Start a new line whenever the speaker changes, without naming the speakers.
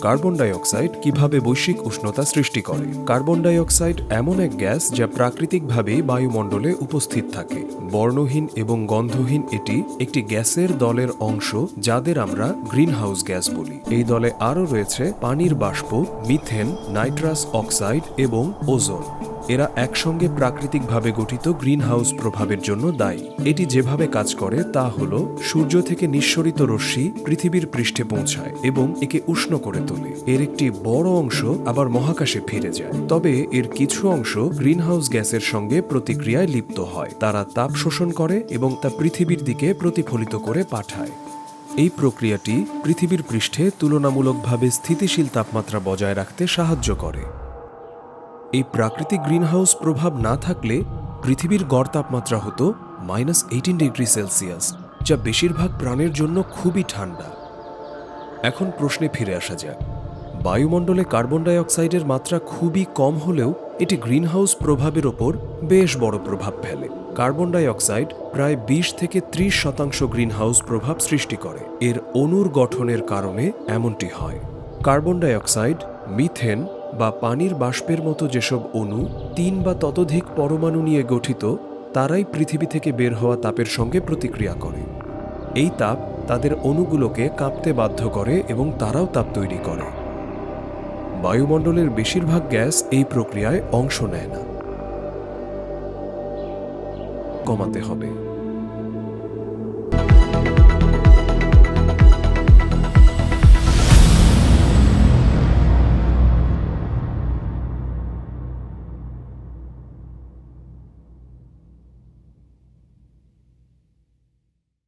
Carbon dioxide কীভাবে বৈশ্বিক উষ্ণতা সৃষ্টি করে? কার্বন ডাইঅক্সাইড এমন এক গ্যাস যা প্রাকৃতিকভাবেই বায়ুমণ্ডলে উপস্থিত থাকে। বর্ণহীন এবং গন্ধহীন এটি একটি গ্যাসের দলের অংশ যাদের আমরা গ্রিনহাউস গ্যাস বলি। এই দলে আরও রয়েছে পানির বাষ্প, মিথেন, নাইট্রাস অক্সাইড এবং ওজোন। এরা একসঙ্গে প্রাকৃতিকভাবে গঠিত গ্রিনহাউস প্রভাবের জন্য দায়ী। এটি যেভাবে কাজ করে, তা হল সূর্য থেকে নিঃসরিত রশ্মি পৃথিবীর পৃষ্ঠে পৌঁছায় এবং একে উষ্ণ করে তোলে। এর একটি বড় অংশ আবার মহাকাশে ফিরে যায়। তবে এর কিছু অংশ গ্রিনহাউস গ্যাসের সঙ্গে প্রতিক্রিয়ায় লিপ্ত হয়। তারা তাপ শোষণ করে এবং তা পৃথিবীর দিকে প্রতিফলিত করে পাঠায়। এই প্রক্রিয়াটি পৃথিবীর পৃষ্ঠে তুলনামূলকভাবে স্থিতিশীল তাপমাত্রা বজায় রাখতে সাহায্য করে। এই প্রাকৃতিক গ্রিনহাউস প্রভাব না থাকলে পৃথিবীর গড় তাপমাত্রা হতো মাইনাস এইটিন ডিগ্রি সেলসিয়াস যা বেশিরভাগ প্রাণের জন্য খুবই ঠান্ডা। এখন প্রশ্নে ফিরে আসা যাক। বায়ুমণ্ডলে কার্বন ডাই অক্সাইডের মাত্রা খুবই কম হলেও এটি গ্রিনহাউস প্রভাবের ওপর বেশ বড় প্রভাব ফেলে। কার্বন ডাই অক্সাইড প্রায় বিশ থেকে ত্রিশ শতাংশ গ্রিনহাউস প্রভাব সৃষ্টি করে। এর অণুর গঠনের কারণে এমনটি হয়। কার্বন ডাই অক্সাইড মিথেন বা পানির বাষ্পের মতো যেসব অণু তিন বা ততোধিক পরমাণু নিয়ে গঠিত, তারাই পৃথিবী থেকে বের হওয়া তাপের সঙ্গে প্রতিক্রিয়া করে। এই তাপ তাদের অণুগুলোকে কাঁপতে বাধ্য করে এবং তারাও তাপ তৈরি করে। বায়ুমণ্ডলের বেশিরভাগ গ্যাস এই প্রক্রিয়ায় অংশ নেয় না। কমাতে হবে।